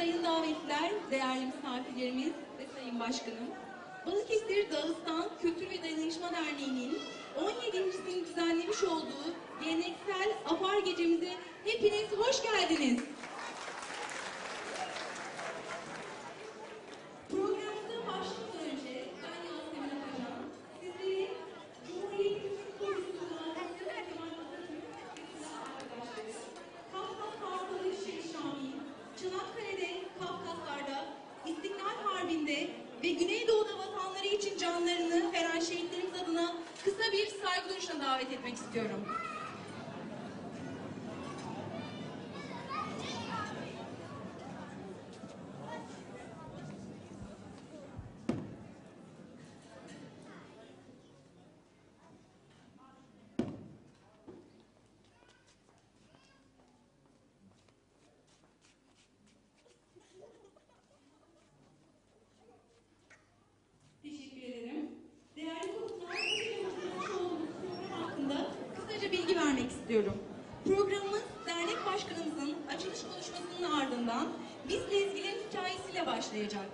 sayın davetliler, değerli misafirlerimiz ve sayın başkanım. Balıkesir Dağıstan Kültür ve Dayanışma Derneği'nin 17.sini düzenlemiş olduğu geleneksel Afar Gecemize hepiniz hoş geldiniz. İstiklal Harbi'nde ve Güneydoğu'da vatanları için canlarını veren şehitlerimiz adına kısa bir saygı duruşuna davet etmek istiyorum. İstiyorum. Programımız dernek başkanımızın açılış konuşmasının ardından biz Lezgilerin hikayesiyle başlayacak.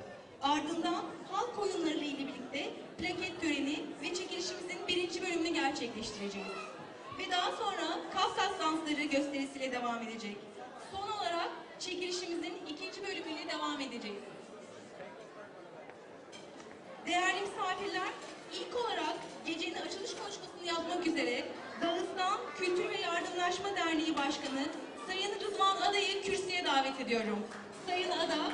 Ardından halk oyunları ile birlikte plaket töreni ve çekilişimizin birinci bölümünü gerçekleştireceğiz. Ve daha sonra Kafkas dansları gösterisiyle devam edecek. Son olarak çekilişimizin ikinci bölümüyle devam edeceğiz. Değerli misafirler, ilk olarak gecenin açılış konuşmasını yapmak üzere ve Yardımlaşma Derneği Başkanı Sayın Rıdvan Ada'yı kürsüye davet ediyorum. Sayın Ada,